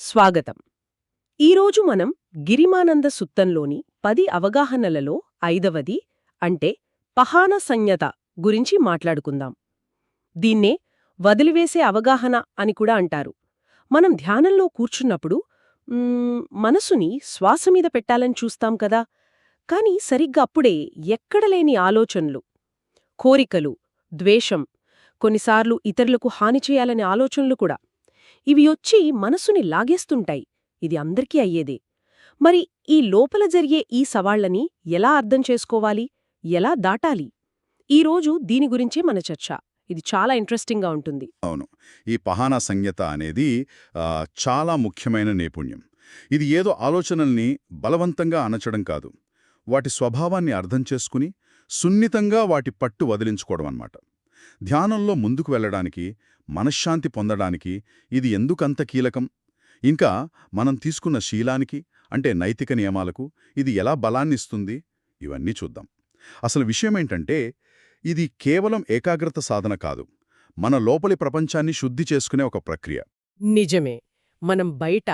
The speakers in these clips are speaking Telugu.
స్వాగతం. ఈరోజు మనం గిరిమానంద సుత్తంలోని పది అవగాహనలలో ఐదవది అంటే పహాన సంజ్ఞత గురించి మాట్లాడుకుందాం. దీన్నే వదిలివేసే అవగాహన అని కూడా అంటారు. మనం ధ్యానంలో కూర్చున్నప్పుడు మనసుని శ్వాస మీద పెట్టాలని చూస్తాం కదా. కాని సరిగ్గా అప్పుడే ఎక్కడలేని ఆలోచనలు కోరికలు ద్వేషం కొన్నిసార్లు ఇతరులకు హాని చేయాలనే ఆలోచనలు కూడా. ఇవి వచ్చి మనసుని లాగేస్తుంటాయి. ఇది అందరికీ అయ్యేదే. మరి ఈ లోపల జరిగే ఈ సవాళ్ళని ఎలా అర్థం చేసుకోవాలి? ఎలా దాటాలి? ఈరోజు దీని గురించే మన చర్చ. ఇది చాలా ఇంట్రెస్టింగ్గా ఉంటుంది. అవును. ఈ పహానా సంజ్ఞత అనేది చాలా ముఖ్యమైన నైపుణ్యం. ఇది ఏదో ఆలోచనల్ని బలవంతంగా అనచడం కాదు. వాటి స్వభావాన్ని అర్థం చేసుకుని సున్నితంగా వాటి పట్టు వదిలించుకోవడం అన్నమాట ధ్యానంలో ముందుకు వెళ్ళడానికి మనశ్శాంతి పొందడానికి ఇది ఎందుకంత కీలకం? ఇంకా మనం తీసుకున్న శీలానికి అంటే నైతిక నియమాలకు ఇది ఎలా బలాన్నిస్తుంది ఇవన్నీ చూద్దాం. అసలు విషయమేంటంటే ఇది కేవలం ఏకాగ్రత సాధన కాదు. మన లోపలి ప్రపంచాన్ని శుద్ధి చేసుకునే ఒక ప్రక్రియ. నిజమే. మనం బయట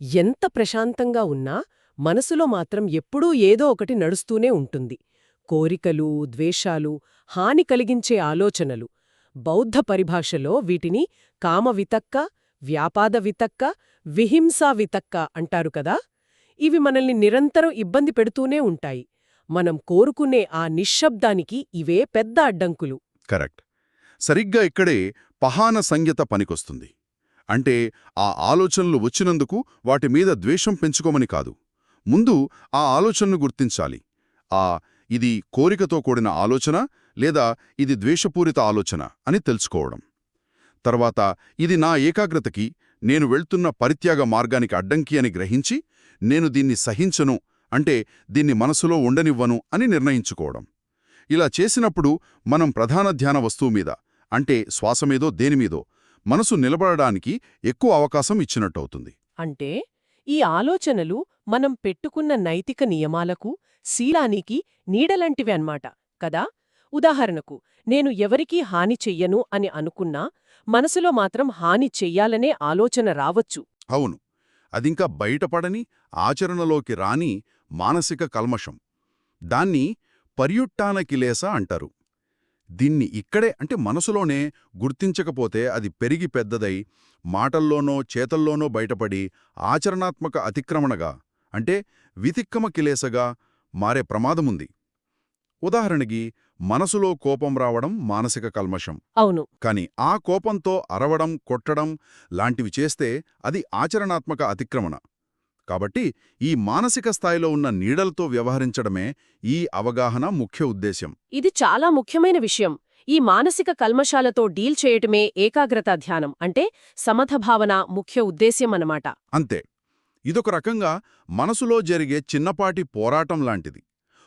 ఎంత ప్రశాంతంగా ఉన్నా మనసులో మాత్రం ఎప్పుడూ ఏదో ఒకటి నడుస్తూనే ఉంటుంది. కోరికలు ద్వేషాలు హాని కలిగించే ఆలోచనలు. బౌద్ధ పరిభాషలో వీటిని కామవితక్క వ్యాపాద వితక్క విహింసా వితక్క అంటారు కదా? ఇవి మనల్ని నిరంతరం ఇబ్బంది పెడుతూనే ఉంటాయి. మనం కోరుకునే ఆ నిశ్శబ్దానికి ఇవే పెద్ద అడ్డంకులు. కరెక్ట్. సరిగ్గా ఇక్కడే పహాన సంజ్ఞత పనికొస్తుంది. అంటే ఆ ఆలోచనలు వచ్చినందుకు వాటి మీద ద్వేషం పెంచుకోమని కాదు. ముందు ఆ ఆలోచనను గుర్తించాలి. ఆ ఇది కోరికతో కూడిన ఆలోచన లేదా ఇది ద్వేషపూరిత ఆలోచన అని తెలుసుకోవడం. తర్వాత ఇది నా ఏకాగ్రతకి నేను వెళ్తున్న పరిత్యాగ మార్గానికి అడ్డంకి అని గ్రహించి నేను దీన్ని సహించను అంటే దీన్ని మనసులో ఉండనివ్వను అని నిర్ణయించుకోవడం. ఇలా చేసినప్పుడు మనం ప్రధాన ధ్యాన వస్తువు మీద అంటే శ్వాసమీదో దేనిమీదో మనసు నిలబడడానికి ఎక్కువ అవకాశం ఇచ్చినట్టవుతుంది. అంటే ఈ ఆలోచనలు మనం పెట్టుకున్న నైతిక నియమాలకు శీలానికి నీడలంటివి అన్మాట కదా? ఉదాహరణకు నేను ఎవరికీ హాని చెయ్యను అని అనుకున్నా మనసులో మాత్రం హాని చెయ్యాలనే ఆలోచన రావచ్చు. అవును. అదింకా బయటపడని ఆచరణలోకి రాని మానసిక కల్మషం. దాన్ని పర్యుట్టాన కిలేస అంటారు. దీన్ని ఇక్కడే అంటే మనసులోనే గుర్తించకపోతే అది పెరిగి పెద్దదై మాటల్లోనో చేతల్లోనో బయటపడి ఆచరణాత్మక అతిక్రమణగా అంటే వితిక్కమ కిలేసగా మారే ప్రమాదముంది. ఉదాహరణకి మనసులో కోపం రావడం మానసిక కల్మషం. అవును. కాని ఆ కోపంతో అరవడం కొట్టడం లాంటివి చేస్తే అది ఆచరణాత్మక అతిక్రమణ. కాబట్టి ఈ మానసిక స్థాయిలో ఉన్న నీడలతో వ్యవహరించడమే ఈ అవగాహన ముఖ్య ఉద్దేశ్యం. ఇది చాలా ముఖ్యమైన విషయం. ఈ మానసిక కల్మషాలతో డీల్ చేయటమే ఏకాగ్రత ధ్యానం అంటే సమథభావన ముఖ్య ఉద్దేశ్యం అన్నమాట. అంతే. ఇదొక రకంగా మనసులో జరిగే చిన్నపాటి పోరాటం లాంటిది.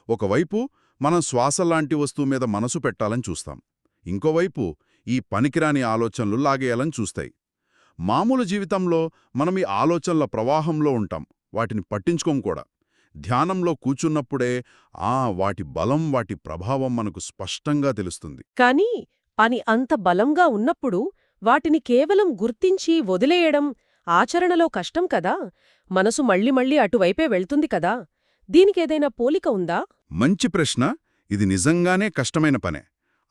ఒకవైపు మనం శ్వాసలాంటి వస్తువు మీద మనసు పెట్టాలని చూస్తాం. ఇంకోవైపు ఈ పనికిరాని ఆలోచనలు లాగేయాలని చూస్తాయి. మామూలు జీవితంలో మనం ఈ ఆలోచనల ప్రవాహంలో ఉంటాం. వాటిని పట్టించుకోం కూడా. ధ్యానంలో కూచున్నప్పుడే ఆ వాటి బలం వాటి ప్రభావం మనకు స్పష్టంగా తెలుస్తుంది. కానీ పని అంత బలంగా ఉన్నప్పుడు వాటిని కేవలం గుర్తించి వదిలేయడం ఆచరణలో కష్టం కదా? మనసు మళ్ళీ మళ్ళీ అటువైపే వెళ్తుంది కదా? దీనికేదైనా పోలిక ఉందా? మంచి ప్రశ్న. ఇది నిజంగానే కష్టమైన పనే.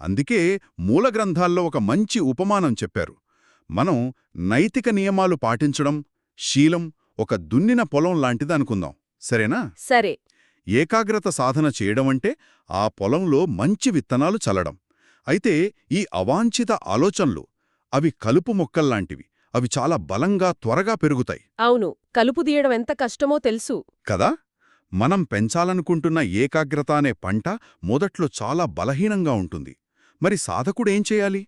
అందుకే మూల గ్రంథాల్లో ఒక మంచి ఉపమానం చెప్పారు. మనం నైతిక నియమాలు పాటించడం శీలం ఒక దున్నిన పొలం లాంటిది అనుకుందాం. సరేనా? సరే. ఏకాగ్రత సాధన చేయడమంటే ఆ పొలంలో మంచి విత్తనాలు చల్లడం. అయితే ఈ అవాంఛిత ఆలోచనలు అవి కలుపు మొక్కల్లాంటివి. అవి చాలా బలంగా త్వరగా పెరుగుతాయి. అవును కలుపు తీయడం ఎంత కష్టమో తెలుసు. కదా? మనం పెంచాలనుకుంటున్న ఏకాగ్రత అనే పంట మొదట్లో చాలా బలహీనంగా ఉంటుంది. మరి సాధకుడేం చేయాలి?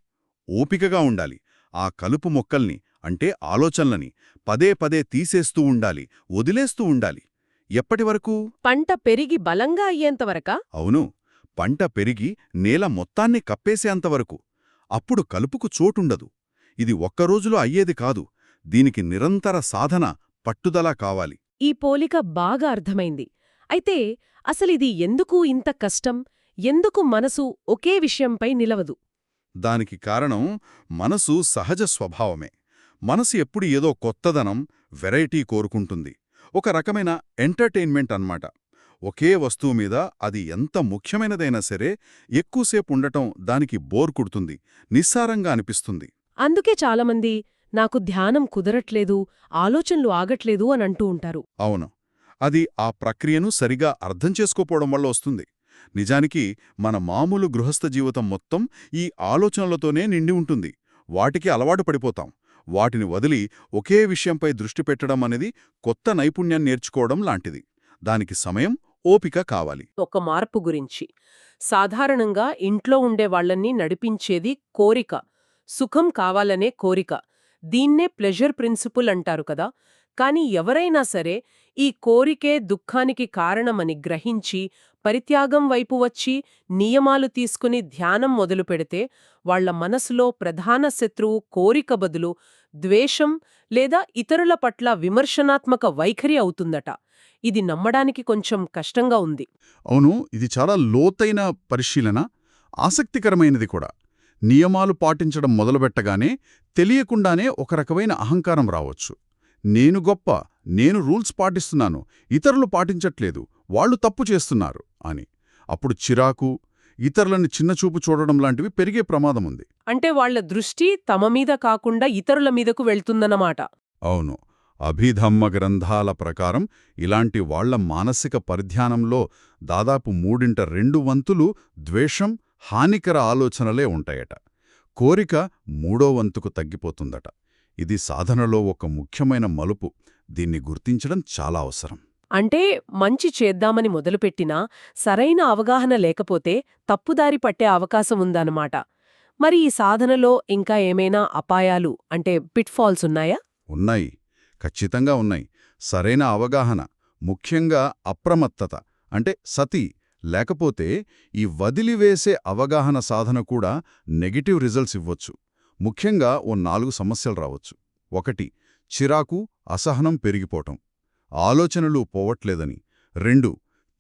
ఓపికగా ఉండాలి. ఆ కలుపు మొక్కల్ని అంటే ఆలోచనలని పదే పదే తీసేస్తూ ఉండాలి వదిలేస్తూ ఉండాలి. ఎప్పటివరకు పంట పెరిగి బలంగా అయ్యేంతవరకా అవును పంట పెరిగి నేల మొత్తాన్ని కప్పేసేంతవరకు అప్పుడు కలుపుకు చోటుండదు. ఇది ఒక్కరోజులో అయ్యేది కాదు. దీనికి నిరంతర సాధన పట్టుదల కావాలి. ఈ పోలిక బాగా అర్థమైంది. అయితే అసలిది ఎందుకు ఇంత కష్టం? ఎందుకు మనసు ఒకే విషయంపై నిలవదు? దానికి కారణం మనసు సహజ స్వభావమే. మనసు ఎప్పుడు ఏదో కొత్తదనం వెరైటీ కోరుకుంటుంది. ఒక రకమైన ఎంటర్టైన్మెంట్ అన్నమాట. ఒకే వస్తువు మీద అది ఎంత ముఖ్యమైనదైనా సరే ఎక్కువసేపు ఉండటం దానికి బోర్ కుడుతుంది నిస్సారంగా అనిపిస్తుంది. అందుకే చాలామంది నాకు ధ్యానం కుదరట్లేదు ఆలోచనలు ఆగట్లేదు అని అంటూ ఉంటారు. అవును. అది ఆ ప్రక్రియను సరిగా అర్థం చేసుకోపోవడం వల్ల వస్తుంది. నిజానికి మన మామూలు గృహస్థ జీవితం మొత్తం ఈ ఆలోచనలతోనే నిండి ఉంటుంది. వాటికి అలవాటు పడిపోతాం. వాటిని వదిలి ఒకే విషయంపై దృష్టి పెట్టడం అనేది కొత్త నైపుణ్యం నేర్చుకోవడం లాంటిది. దానికి సమయం ఓపిక కావాలి. ఒక మార్పు గురించి. సాధారణంగా ఇంట్లో ఉండే వాళ్ళని నడిపించేది కోరిక. సుఖం కావాలనే కోరిక. దీన్నే ప్లెజర్ ప్రిన్సిపుల్ అంటారు కదా. కాని ఎవరైనా సరే ఈ కోరికే దుఃఖానికి కారణమని గ్రహించి పరిత్యాగం వైపు వచ్చి నియమాలు తీసుకుని ధ్యానం మొదలు పెడితే వాళ్ళ మనసులో ప్రధాన శత్రువు కోరిక బదులు ద్వేషం లేదా ఇతరుల పట్ల విమర్శనాత్మక వైఖరి అవుతుందట. ఇది నమ్మడానికి కొంచెం కష్టంగా ఉంది. అవును ఇది చాలా లోతైన పరిశీలన ఆసక్తికరమైనది కూడా. నియమాలు పాటించడం మొదలుపెట్టగానే తెలియకుండానే ఒక రకమైన అహంకారం రావచ్చు. నేను గొప్ప నేను రూల్స్ పాటిస్తున్నాను ఇతరులు పాటించట్లేదు వాళ్ళు తప్పు చేస్తున్నారు అని. అప్పుడు చిరాకు ఇతరులను చిన్నచూపు చూడడం లాంటివి పెరిగే ప్రమాదముంది అంటే వాళ్ళ దృష్టి తమ మీద కాకుండా ఇతరుల మీదకు వెళ్తుందన్నమాట. అవును. అభిధమ్మ గ్రంథాల ప్రకారం ఇలాంటి వాళ్ళ మానసిక పరిధ్యానంలో దాదాపు మూడింట రెండు వంతులు ద్వేషం హానికర ఆలోచనలే ఉంటాయట. కోరిక మూడో వంతుకు తగ్గిపోతుందట. ఇది సాధనలో ఒక ముఖ్యమైన మలుపు. దీన్ని గుర్తించడం చాలా అవసరం. అంటే మంచి చేద్దామని మొదలుపెట్టినా సరైన అవగాహన లేకపోతే తప్పుదారి పట్టే అవకాశం ఉందన్నమాట. మరి ఈ సాధనలో ఇంకా ఏమైనా అపాయాలు అంటే పిట్ఫాల్స్ ఉన్నాయా? ఉన్నాయి. ఖచ్చితంగా ఉన్నాయి. సరైన అవగాహన ముఖ్యంగా అప్రమత్తత అంటే సతి లేకపోతే ఈ వదిలివేసే అవగాహన సాధన కూడా నెగటివ్ రిజల్ట్స్ ఇవ్వొచ్చు. ముఖ్యంగా ఓ నాలుగు సమస్యలు రావచ్చు. ఒకటి చిరాకు అసహనం పెరిగిపోవటం. ఆలోచనలు పోవట్లేదని. రెండు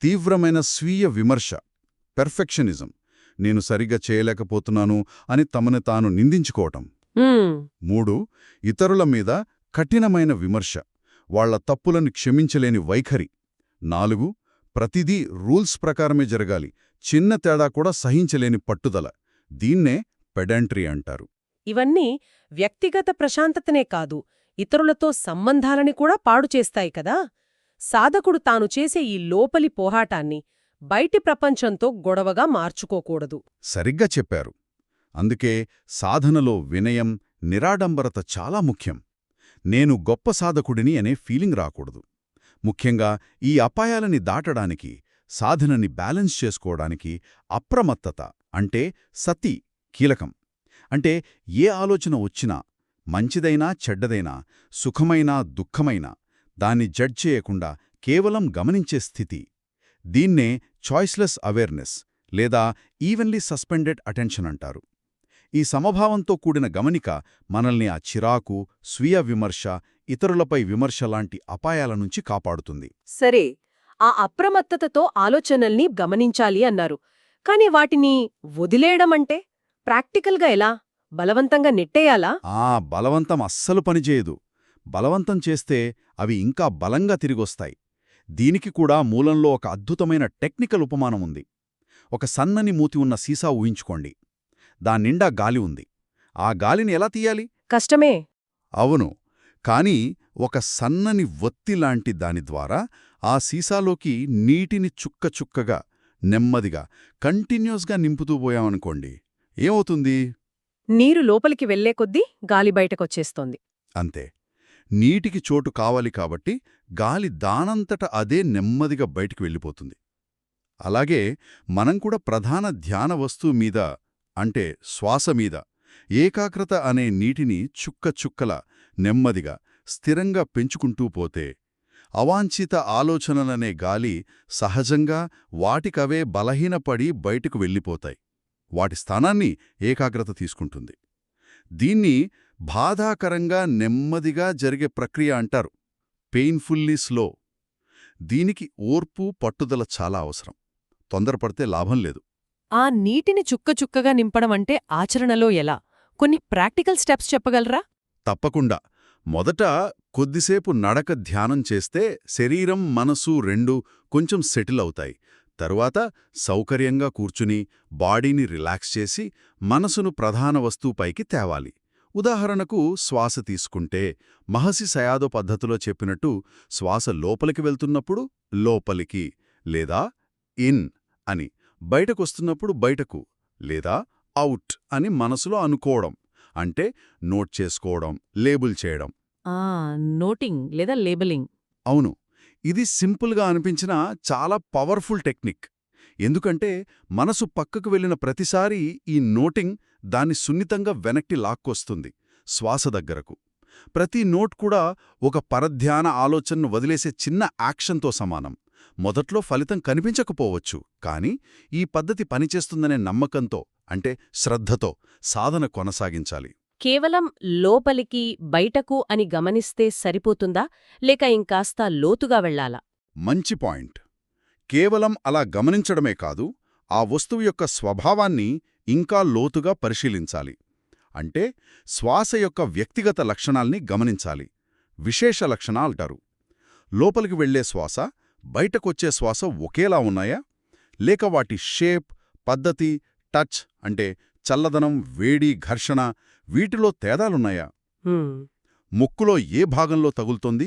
తీవ్రమైన స్వీయ విమర్శ. పెర్ఫెక్షనిజం. నేను సరిగ్గా చేయలేకపోతున్నాను అని తమను తాను నిందించుకోవటం. మూడు ఇతరుల మీద కఠినమైన విమర్శ. వాళ్ళ తప్పులను క్షమించలేని వైఖరి. నాలుగు ప్రతిదీ రూల్స్ ప్రకారమే జరగాలి. చిన్న తేడా కూడా సహించలేని పట్టుదల. దీన్నే పెడాంట్రీ అంటారు. ఇవన్నీ వ్యక్తిగత ప్రశాంతతనే కాదు ఇతరులతో సంబంధాలని కూడా పాడు చేస్తాయి కదా! సాధకుడు తాను చేసే ఈ లోపలి పోరాటాన్ని బయటి ప్రపంచంతో గొడవగా మార్చుకోకూడదు. సరిగ్గా చెప్పారు. అందుకే సాధనలో వినయం నిరాడంబరత చాలా ముఖ్యం. నేను గొప్ప సాధకుడిని అనే ఫీలింగ్ రాకూడదు. ముఖ్యంగా ఈ అపాయాలని దాటడానికి సాధనని బ్యాలెన్స్ చేసుకోవడానికి అప్రమత్తత అంటే సతి కీలకం. అంటే ఏ ఆలోచన వచ్చినా మంచిదైనా చెడ్డదైనా సుఖమైనా దుఃఖమైనా దాన్ని జడ్జ్ చేయకుండా కేవలం గమనించే స్థితి. దీన్నే చాయిస్లెస్ అవేర్నెస్ లేదా ఈవెన్లీ సస్పెండెడ్ అటెన్షన్ అంటారు. ఈ సమభావంతో కూడిన గమనిక మనల్ని ఆ చిరాకు స్వీయ విమర్శ ఇతరులపై విమర్శ లాంటి అపాయాల నుంచి కాపాడుతుంది. సరే ఆ అప్రమత్తతతో ఆలోచనల్ని గమనించాలి అన్నారు. కాని వాటిని వదిలేయడమంటే ప్రాక్టికల్గా ఎలా? బలవంతంగా నెట్టేయాలా? ఆ బలవంతం అస్సలు పనిచేయదు బలవంతం చేస్తే అవి ఇంకా బలంగా తిరిగొస్తాయి. దీనికి కూడా మూలంలో ఒక అద్భుతమైన టెక్నికల్ ఉపమానం ఉంది. ఒక సన్నని మూతి ఉన్న సీసా ఊహించుకోండి. దాన్నిండా గాలి ఉంది. ఆ గాలిని ఎలా తీయాలి? కష్టమే. అవును. కాని ఒక సన్నని ఒత్తిలాంటి దాని ద్వారా ఆ సీసాలోకి నీటిని చుక్క చుక్కగా నెమ్మదిగా కంటిన్యూస్గా నింపుతూ పోయామనుకోండి ఏమవుతుంది? నీరు లోపలికి వెళ్ళే కొద్దీ గాలి బయటకొచ్చేస్తోంది. అంతే. నీటికి చోటు కావాలి కాబట్టి గాలి దానంతట అదే నెమ్మదిగా బయటికి వెళ్ళిపోతుంది. అలాగే మనం కూడా ప్రధాన ధ్యాన వస్తువు మీద అంటే శ్వాస మీద ఏకాగ్రత అనే నీటిని చుక్క చుక్కల నెమ్మదిగా స్థిరంగా పెంచుకుంటూ పోతే అవాంఛిత ఆలోచనలనే గాలి సహజంగా వాటికవే బలహీనపడి బయటకు వెళ్ళిపోతాయి. వాటి స్థానాన్ని ఏకాగ్రత తీసుకుంటుంది. దీన్ని బాధాకరంగా నెమ్మదిగా జరిగే ప్రక్రియ అంటారు. Painfully slow. దీనికి ఓర్పు పట్టుదల చాలా అవసరం. తొందరపడితే లాభం లేదు. ఆ నీటిని చుక్కచుక్కగా నింపడం అంటే ఆచరణలో ఎలా? కొన్ని ప్రాక్టికల్ స్టెప్స్ చెప్పగలరా? తప్పకుండా. మొదట కొద్దిసేపు నడక ధ్యానం చేస్తే శరీరం మనసు రెండు కొంచెం సెటిల్ అవుతాయి. తరువాత సౌకర్యంగా కూర్చుని బాడీని రిలాక్స్ చేసి మనసును ప్రధాన వస్తువుపైకి తేవాలి. ఉదాహరణకు శ్వాస తీసుకుంటే మహసి సయాదో పద్ధతిలో చెప్పినట్టు శ్వాస లోపలికి వెళ్తున్నప్పుడు లోపలికి లేదా ఇన్ అని బయటకొస్తున్నప్పుడు బయటకు లేదా అవుట్ అని మనసులో అనుకోవడం. అంటే నోట్ చేసుకోవడం లేబుల్ చేయడం. నోటింగ్ లేదా లేబలింగ్. అవును. ఇది సింపుల్గా అనిపించిన చాలా పవర్ఫుల్ టెక్నిక్. ఎందుకంటే మనసు పక్కకు వెళ్ళిన ప్రతిసారి ఈ నోటింగ్ దాన్ని సున్నితంగా వెనక్కి లాక్కొస్తుంది శ్వాస దగ్గరకు. ప్రతి నోట్ కూడా ఒక పరధ్యాన ఆలోచనను వదిలేసే చిన్న యాక్షన్తో సమానం. మొదట్లో ఫలితం కనిపించకపోవచ్చు. కానీ ఈ పద్ధతి పనిచేస్తుందనే నమ్మకంతో అంటే శ్రద్ధతో సాధన కొనసాగించాలి. కేవలం లోపలికి బయటకు అని గమనిస్తే సరిపోతుందా? లేక ఇంకాస్త లోతుగా వెళ్ళాలా? మంచి పాయింట్. కేవలం అలా గమనించడమే కాదు ఆ వస్తువు యొక్క స్వభావాన్ని ఇంకా లోతుగా పరిశీలించాలి. అంటే శ్వాస యొక్క వ్యక్తిగత లక్షణాల్ని గమనించాలి. విశేష లక్షణాలంటారు. లోపలికి వెళ్ళే శ్వాస బయటకొచ్చే శ్వాస ఒకేలా ఉన్నాయా? లేక వాటి షేప్ పద్ధతి టచ్ అంటే చల్లదనం వేడి ఘర్షణ వీటిలో తేడాలున్నాయా? ముక్కులో ఏ భాగంలో తగులుతోంది?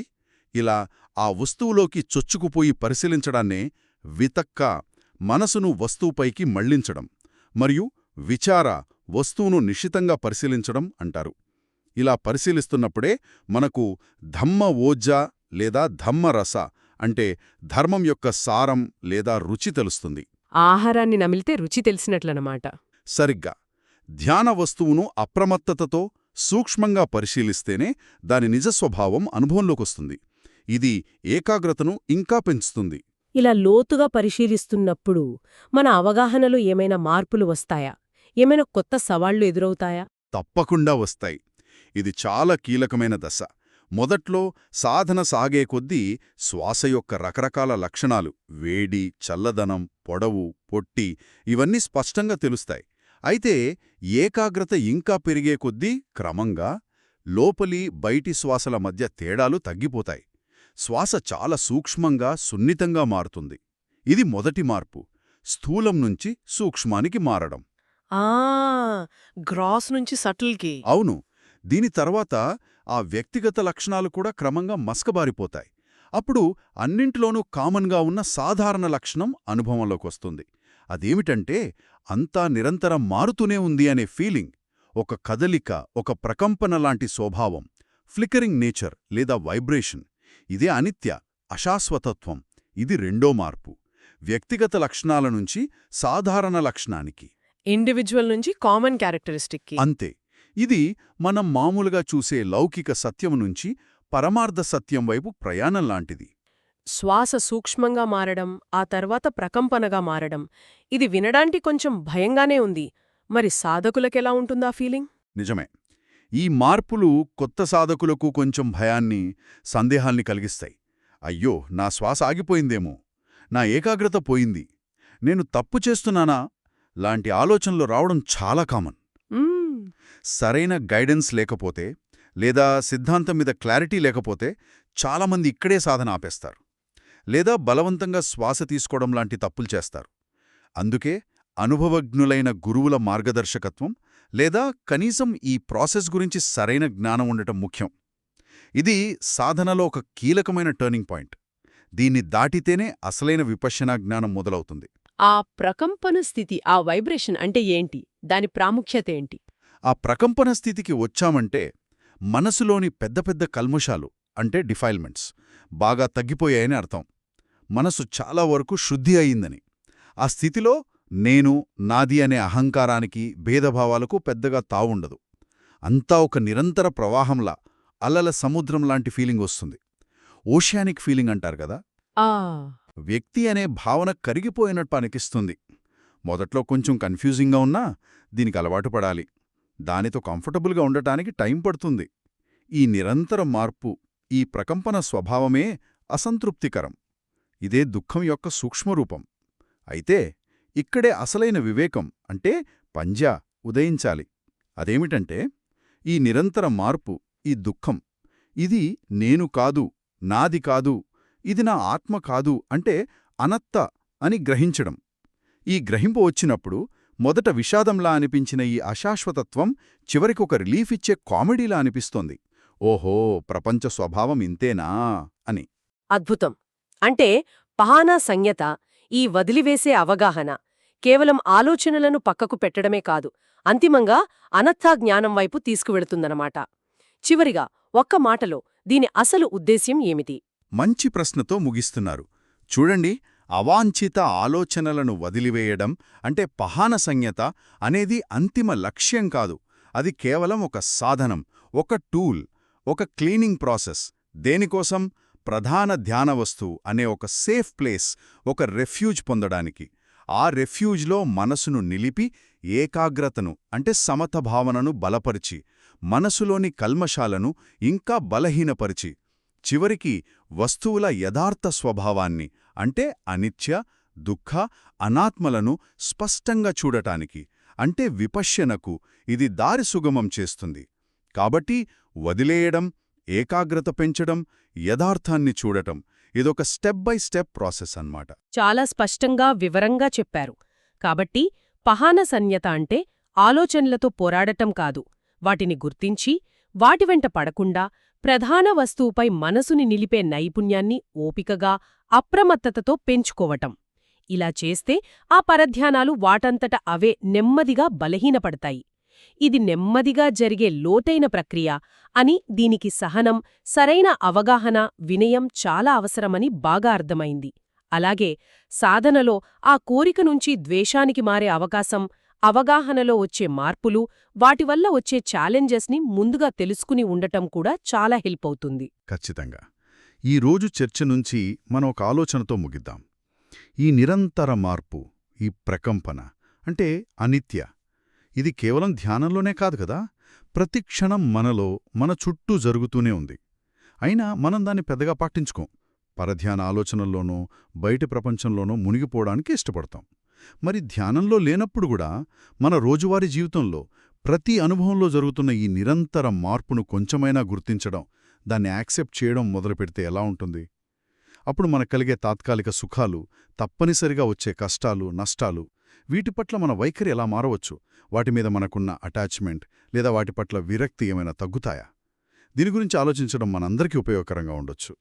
ఇలా ఆ వస్తువులోకి చొచ్చుకుపోయి పరిశీలించడాన్నే వితక్క మనసును వస్తువుపైకి మళ్ళించడం మరియు విచార వస్తువును నిశితంగా పరిశీలించడం అంటారు. ఇలా పరిశీలిస్తున్నప్పుడే మనకు ధమ్మ ఓజ్జ లేదా ధమ్మరస అంటే ధర్మం యొక్క సారం లేదా రుచి తెలుస్తుంది. ఆహారాన్ని నమిలితే రుచి తెలిసినట్లనమాట. సరిగ్గా. ధ్యాన వస్తువును అప్రమత్తతతో సూక్ష్మంగా పరిశీలిస్తేనే దాని నిజ స్వభావం అనుభవంలోకొస్తుంది. ఇది ఏకాగ్రతను ఇంకా పెంచుతుంది. ఇలా లోతుగా పరిశీలిస్తున్నప్పుడు మన అవగాహనలో ఏమైనా మార్పులు వస్తాయా? ఏమైనా కొత్త సవాళ్ళు ఎదురవుతాయా? తప్పకుండా వస్తాయి. ఇది చాలా కీలకమైన దశ. మొదట్లో సాధన సాగే కొద్దీ శ్వాస యొక్క రకరకాల లక్షణాలు వేడి చల్లదనం పొడవు పొట్టి ఇవన్నీ స్పష్టంగా తెలుస్తాయి. అయితే ఏకాగ్రత ఇంకా పెరిగే కొద్దీ క్రమంగా లోపలి బయటి శ్వాసల మధ్య తేడాలు తగ్గిపోతాయి. శ్వాస చాలా సూక్ష్మంగా సున్నితంగా మారుతుంది. ఇది మొదటి మార్పు. స్థూలం నుంచి సూక్ష్మానికి మారడం. ఆ! గ్రాస్ నుంచి సటిల్కి. అవును. దీని తర్వాత ఆ వ్యక్తిగత లక్షణాలు కూడా క్రమంగా మసకబారిపోతాయి. అప్పుడు అన్నింటిలోనూ కామన్గా ఉన్న సాధారణ లక్షణం అనుభవంలోకొస్తుంది. అదేమిటంటే అంతా నిరంతరం మారుతూనే ఉంది అనే ఫీలింగ్ ఒక కదలిక ఒక ప్రకంపన లాంటి స్వభావం ఫ్లికరింగ్ నేచర్ లేదా వైబ్రేషన్ ఇదే అనిత్య అశాశ్వతత్వం ఇది రెండో మార్పు. వ్యక్తిగత లక్షణాల నుంచి సాధారణ లక్షణానికి. ఇండివిజువల్ నుంచి కామన్ క్యారెక్టరిస్టిక్ అంతే. ఇది మనం మామూలుగా చూసే లౌకిక సత్యం నుంచి పరమార్థ సత్యం వైపు ప్రయాణం లాంటిది. శ్వాస సూక్ష్మంగా మారడం ఆ తర్వాత ప్రకంపనగా మారడం ఇది వినడానికి కొంచెం భయంగానే ఉంది. మరి సాధకులకెలా ఉంటుందా ఫీలింగ్? నిజమే. ఈ మార్పులు కొత్త సాధకులకు కొంచెం భయాన్ని సందేహాల్ని కలిగిస్తాయి. అయ్యో నా శ్వాస ఆగిపోయిందేమో నా ఏకాగ్రత పోయింది నేను తప్పు చేస్తున్నానా లాంటి ఆలోచనలు రావడం చాలా కామన్. సరైన గైడెన్స్ లేకపోతే లేదా సిద్ధాంతం మీద క్లారిటీ లేకపోతే చాలామంది ఇక్కడే సాధన ఆపేస్తారు. లేదా బలవంతంగా శ్వాస తీసుకోవడం లాంటి తప్పులు చేస్తారు. అందుకే అనుభవజ్ఞులైన గురువుల మార్గదర్శకత్వం లేదా కనీసం ఈ ప్రాసెస్ గురించి సరైన జ్ఞానం ఉండటం ముఖ్యం. ఇది సాధనలో ఒక కీలకమైన టర్నింగ్ పాయింట్. దీన్ని దాటితేనే అసలైన విపశ్యనా జ్ఞానం మొదలవుతుంది. ఆ ప్రకంపన స్థితి ఆ వైబ్రేషన్ అంటే ఏంటి? దాని ప్రాముఖ్యత ఏంటి? ఆ ప్రకంపన స్థితికి వచ్చామంటే మనసులోని పెద్ద పెద్ద కల్ముషాలు అంటే డిఫైల్మెంట్స్ బాగా తగ్గిపోయాయని అర్థం. మనసు చాలా వరకు శుద్ధి అయిందని ఆ స్థితిలో నేను నాది అనే అహంకారానికి భేదభావాలకు పెద్దగా తావుండదు. అంతా ఒక నిరంతర ప్రవాహంలా అలల సముద్రం లాంటి ఫీలింగ్ వస్తుంది. ఓషియానిక్ ఫీలింగ్ అంటారు కదా? వ్యక్తి అనే భావన కరిగిపోయినట్టు అనిపిస్తుంది. మొదట్లో కొంచెం కన్ఫ్యూజింగ్గా ఉన్నా దీనికి అలవాటు పడాలి. దానితో కంఫర్టబుల్గా ఉండటానికి టైం పడుతుంది. ఈ నిరంతర మార్పు ఈ ప్రకంపన స్వభావమే అసంతృప్తికరం. ఇదే దుఃఖం యొక్క సూక్ష్మరూపం. అయితే ఇక్కడే అసలైన వివేకం అంటే పంజా ఉదయించాలి. అదేమిటంటే ఈ నిరంతర మార్పు ఈ దుఃఖం ఇది నేను కాదు నాది కాదు ఇది నా ఆత్మ కాదు అంటే అనత్త అని గ్రహించడం. ఈ గ్రహింపు వచ్చినప్పుడు మొదట విషాదంలా అనిపించిన ఈ అశాశ్వతత్వం చివరికొక రిలీఫ్ ఇచ్చే కామెడీలా అనిపిస్తోంది. ఓహో ప్రపంచ స్వభావం ఇంతేనా? అని. అద్భుతం. అంటే పహానా సంజ్ఞత ఈ వదిలివేసే అవగాహన కేవలం ఆలోచనలను పక్కకు పెట్టడమే కాదు అంతిమంగా అనర్థా జ్ఞానం వైపు తీసుకువెడుతుందన్నమాట చివరిగా ఒక్క మాటలో దీని అసలు ఉద్దేశ్యం ఏమిటి? మంచి ప్రశ్నతో ముగిస్తున్నారు. చూడండి అవాంఛిత ఆలోచనలను వదిలివేయడం అంటే పహాన సంజ్ఞత అనేది అంతిమ లక్ష్యం కాదు. అది కేవలం ఒక సాధనం ఒక టూల్ ఒక క్లీనింగ్ ప్రాసెస్. దేనికోసం? ప్రధాన ధ్యాన వస్తువు అనే ఒక సేఫ్ ప్లేస్ ఒక రెఫ్యూజ్ పొందడానికి. ఆ రెఫ్యూజ్లో మనసును నిలిపి ఏకాగ్రతను అంటే సమత భావనను బలపరిచి మనసులోని కల్మషాలను ఇంకా బలహీనపరిచి చివరికి వస్తువుల యథార్థ స్వభావాన్ని అంటే అనిత్య దుఃఖ అనాత్మలను స్పష్టంగా చూడటానికి అంటే విపశ్యనకు ఇది దారి సుగమం చేస్తుంది. కాబట్టి వదిలేయడం ఏకాగ్రత పెంచడం యథార్థాన్ని చూడటం ఇదొక స్టెప్ బై స్టెప్ ప్రాసెస్ అన్నమాట. చాలా స్పష్టంగా వివరంగా చెప్పారు. కాబట్టి పహాన సన్యత అంటే ఆలోచనలతో పోరాడటం కాదు. వాటిని గుర్తించి వాటి వెంట పడకుండా ప్రధాన వస్తువుపై మనసుని నిలిపే నైపుణ్యాన్ని ఓపికగా అప్రమత్తతతో పెంచుకోవటం. ఇలా చేస్తే ఆ పరధ్యానాలు వాటంతట అవే నెమ్మదిగా బలహీనపడతాయి. ఇది నెమ్మదిగా జరిగే లోతైన ప్రక్రియ అని దీనికి సహనం సరైన అవగాహన వినయం చాలా అవసరమని బాగా అర్థమైంది. అలాగే సాధనలో ఆ కోరిక నుంచి ద్వేషానికి మారే అవకాశం అవగాహనలో వచ్చే మార్పులు వాటి వల్ల వచ్చే ఛాలెంజెస్ని ముందుగా తెలుసుకుని ఉండటం కూడా చాలా హెల్ప్ అవుతుంది. ఖచ్చితంగా. ఈ రోజు చర్చ నుంచి మనం ఒక ఆలోచనతో ముగిద్దాం. ఈ నిరంతర మార్పు ఈ ప్రకంపన అంటే అనిత్య ఇది కేవలం ధ్యానంలోనే కాదు కదా? ప్రతి క్షణం మనలో మన చుట్టూ జరుగుతూనే ఉంది. అయినా మనం దాన్ని పెద్దగా పాటించుకోం. పరధ్యాన ఆలోచనల్లోనూ బయటి ప్రపంచంలోనూ మునిగిపోవడానికి ఇష్టపడతాం. మరి ధ్యానంలో లేనప్పుడు కూడా మన రోజువారీ జీవితంలో ప్రతి అనుభవంలో జరుగుతున్న ఈ నిరంతర మార్పును కొంచెమైనా గుర్తించడం దాన్ని యాక్సెప్ట్ చేయడం మొదలుపెడితే ఎలా ఉంటుంది? అప్పుడు మనకు కలిగే తాత్కాలిక సుఖాలు తప్పనిసరిగా వచ్చే కష్టాలు నష్టాలు వీటి పట్ల మన వైఖరి ఎలా మారవచ్చు? వాటి మీద మనకున్న అటాచ్మెంట్ లేదా వాటి పట్ల విరక్తి ఏమైనా తగ్గుతాయా? దీని గురించి ఆలోచించడం మనందరికీ ఉపయోగకరంగా ఉండొచ్చు.